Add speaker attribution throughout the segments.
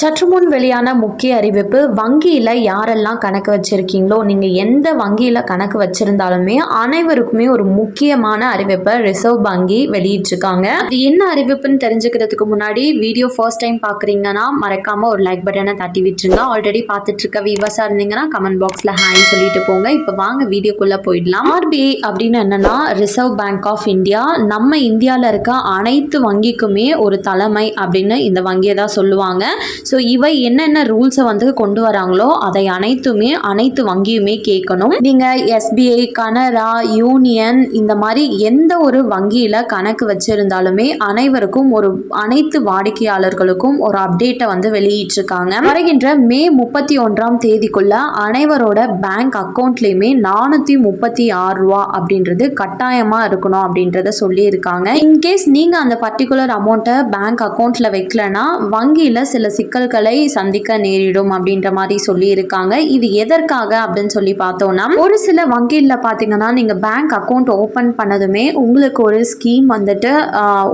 Speaker 1: சற்று முன் வெளியான முக்கிய அறிவிப்பு வங்கியில் யாரெல்லாம் கணக்கு வச்சுருக்கீங்களோ நீங்கள் எந்த வங்கியில் கணக்கு வச்சுருந்தாலுமே அனைவருக்குமே ஒரு முக்கியமான அறிவிப்பை ரிசர்வ் வங்கி வெளியிட்டிருக்காங்க. இது என்ன அறிவிப்புன்னு தெரிஞ்சுக்கிறதுக்கு முன்னாடி வீடியோ ஃபர்ஸ்ட் டைம் பார்க்குறீங்கன்னா மறக்காமல் ஒரு லைக் பட்டனை தட்டி விட்டுருங்க. ஆல்ரெடி பார்த்துட்ருக்க இருக்க இருந்தீங்கன்னா கமெண்ட் பாக்ஸில் ஹேங் சொல்லிட்டு போங்க. இப்போ வாங்க வீடியோக்குள்ளே போயிடலாம். ஆர்பிஐ அப்படின்னு என்னென்னா ரிசர்வ் பேங்க் ஆஃப் இந்தியா நம்ம இந்தியாவில் இருக்க அனைத்து வங்கிக்குமே ஒரு தலைமை அப்படின்னு இந்த வங்கியை தான் சொல்லுவாங்க. ஸோ இவை என்னென்ன ரூல்ஸை வந்து கொண்டு வராங்களோ அதை அனைத்துமே அனைத்து வங்கியுமே கேட்கணும். நீங்கள் எஸ்பிஐ கனரா யூனியன் இந்த மாதிரி எந்த ஒரு வங்கியில் கணக்கு வச்சிருந்தாலுமே அனைவருக்கும் ஒரு அனைத்து வாடிக்கையாளர்களுக்கும் ஒரு அப்டேட்டை வந்து வெளியிட்டிருக்காங்க. வருகின்ற மே முப்பத்தி ஒன்றாம் தேதிக்குள்ள அனைவரோட பேங்க் அக்கௌண்ட்லேயுமே நானூற்றி முப்பத்தி ஆறு ரூபா அப்படின்றது கட்டாயமாக இருக்கணும் அப்படின்றத சொல்லியிருக்காங்க. இன்கேஸ் நீங்கள் அந்த பர்டிகுலர் அமௌண்ட்டை பேங்க் அக்கௌண்ட்டில் வைக்கலன்னா வங்கியில் சில சிக்கல் சிக்கல்களை சந்திக்க நேரிடும் அப்படின்ற மாதிரி சொல்லியிருக்காங்க. இது எதற்காக அப்படின்னு சொல்லி பார்த்தோம்னா ஒரு சில வங்கியில் பார்த்தீங்கன்னா நீங்கள் பேங்க் அக்கௌண்ட் ஓப்பன் பண்ணதுமே உங்களுக்கு ஒரு ஸ்கீம் வந்துட்டு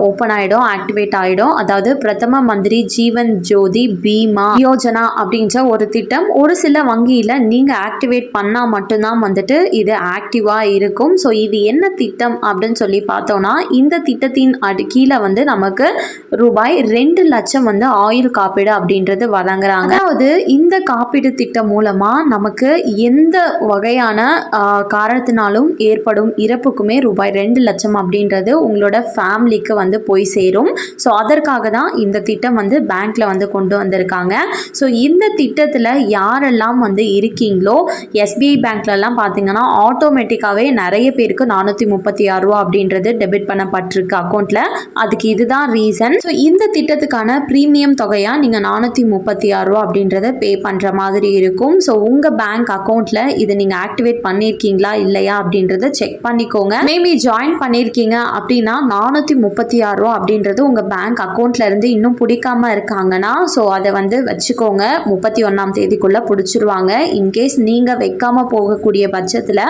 Speaker 1: ஓப்பன் ஆகிடும் ஆக்டிவேட் ஆகிடும் அதாவது பிரதம மந்திரி ஜீவன் ஜோதி பீமா யோஜனா அப்படின்ற ஒரு திட்டம் ஒரு சில வங்கியில் நீங்கள் ஆக்டிவேட் பண்ணால் மட்டும்தான் வந்துட்டு இது ஆக்டிவாக இருக்கும். ஸோ இது என்ன திட்டம் அப்படின்னு சொல்லி பார்த்தோம்னா இந்த திட்டத்தின் அடி கீழே வந்து நமக்கு ரூபாய் ரெண்டு லட்சம் வந்து ஆயுள் காப்பீடு அப்படின்றது வழங்குறாங்க. அதாவது இந்த காப்பீடு திட்டம் மூலமாக நமக்கு எந்த வகையான காரணத்தினாலும் ஏற்படும் இறப்புக்குமே ரூபாய் ரெண்டு லட்சம் அப்படின்றது உங்களோட ஃபேமிலிக்கு வந்து போய் சேரும். ஸோ அதற்காக தான் இந்த திட்டம் வந்து பேங்க்கில் வந்து கொண்டு வந்திருக்காங்க. ஸோ இந்த திட்டத்தில் யாரெல்லாம் வந்து இருக்கீங்களோ எஸ்பிஐ பேங்க்லலாம் பார்த்தீங்கன்னா ஆட்டோமேட்டிக்காகவே நிறைய பேருக்கு நானூற்றி முப்பத்தி ஆறு ரூபா அப்படின்றது டெபிட் பண்ணப்பட்டிருக்கு அக்கௌண்ட்டில் அதுக்கு இதுதான் ரீசன். ஸோ இந்த திட்டத்துக்கான ப்ரீமியம் தொகையாக நீங்கள் நானூற்றி முப்பத்தி ஆறு ரூபா அப்படின்றத பே பண்ணுற மாதிரி இருக்கும். ஸோ உங்கள் பேங்க் அக்கௌண்ட்டில் இதை நீங்கள் ஆக்டிவேட் பண்ணியிருக்கீங்களா இல்லையா அப்படின்றத செக் பண்ணிக்கோங்க. மேபி ஜாயின் பண்ணியிருக்கீங்க அப்படின்னா நானூற்றி முப்பத்தி ஆறு ரூபா அப்படின்றது உங்கள் பேங்க் அக்கௌண்ட்லேருந்து இன்னும் பிடிக்காம இருக்காங்கன்னா ஸோ அதை வந்து வச்சுக்கோங்க. முப்பத்தி ஒன்றாம் தேதிக்குள்ளே பிடிச்சிருவாங்க. இன்கேஸ் நீங்கள் வைக்காமல் போகக்கூடிய பட்சத்தில்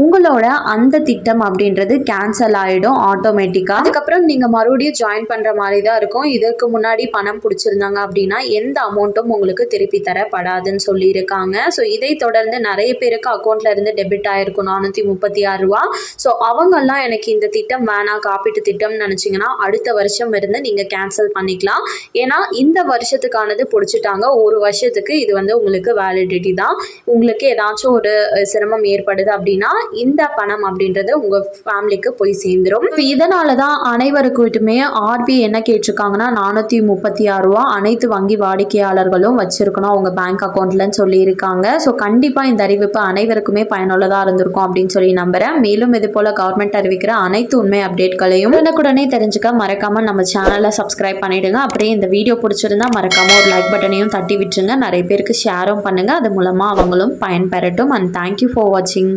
Speaker 1: உங்களோட அந்த திட்டம் அப்படின்றது கேன்சல் ஆகிடும் ஆட்டோமேட்டிக்காக அதுக்கப்புறம் நீங்கள் மறுபடியும் ஜாயின் பண்ணுற மாதிரி தான் இருக்கும். இதற்கு முன்னாடி பணம் பிடிச்சிருந்தாங்க அப்படின்னா எந்த அமௌண்ட்டும் உங்களுக்கு திருப்பி தரப்படாதுன்னு சொல்லியிருக்காங்க. ஸோ இதை தொடர்ந்து நிறைய பேருக்கு அக்கௌண்ட்ல இருந்து டெபிட் ஆயிருக்கும். நானூற்றி முப்பத்தி ஆறு ரூபா. ஸோ அவங்கெல்லாம் எனக்கு இந்த திட்டம் வேணாம் காப்பீட்டு திட்டம்னு நினச்சிங்கன்னா அடுத்த வருஷம் இருந்து நீங்கள் கேன்சல் பண்ணிக்கலாம். ஏன்னா இந்த வருஷத்துக்கானது பிடிச்சிட்டாங்க. ஒரு வருஷத்துக்கு இது வந்து உங்களுக்கு வேலிடிட்டி தான். உங்களுக்கு ஏதாச்சும் ஒரு சிரமம் ஏற்படுது அப்படின்னா இந்த பணம் அப்படின்றது உங்கள் ஃபேமிலிக்கு போய் சேர்ந்துரும். இதனால தான் அனைவருக்கிட்டுமே ஆர்பிஐ என்ன கேட்டிருக்காங்கன்னா நானூற்றி முப்பத்தி ஆறு ரூபா அனைத்து வங்கி வாடிக்கையாளர்களும் வச்சிருக்கணும். அவங்க பேங்க் அக்கௌண்ட்லன்னு சொல்லியிருக்காங்க. ஸோ கண்டிப்பாக இந்த அறிவிப்பு அனைவருக்குமே பயனுள்ளதாக இருந்திருக்கும் அப்படின்னு சொல்லி நம்புறேன். மேலும் இது போல கவர்மெண்ட் அறிவிக்கிற அனைத்து உண்மை அப்டேட்களையும் உடனுக்குடனே தெரிஞ்சுக்க மறக்காம நம்ம சேனலை சப்ஸ்கிரைப் பண்ணிடுங்க. அப்படியே இந்த வீடியோ பிடிச்சிருந்தா மறக்காம ஒரு லைக் பட்டனையும் தட்டி விட்டுருங்க நிறைய பேருக்கு ஷேரும் பண்ணுங்க. அது மூலமா அவங்களும் பயன்பெறட்டும். அண்ட் தேங்க்யூ ஃபார் வாட்சிங்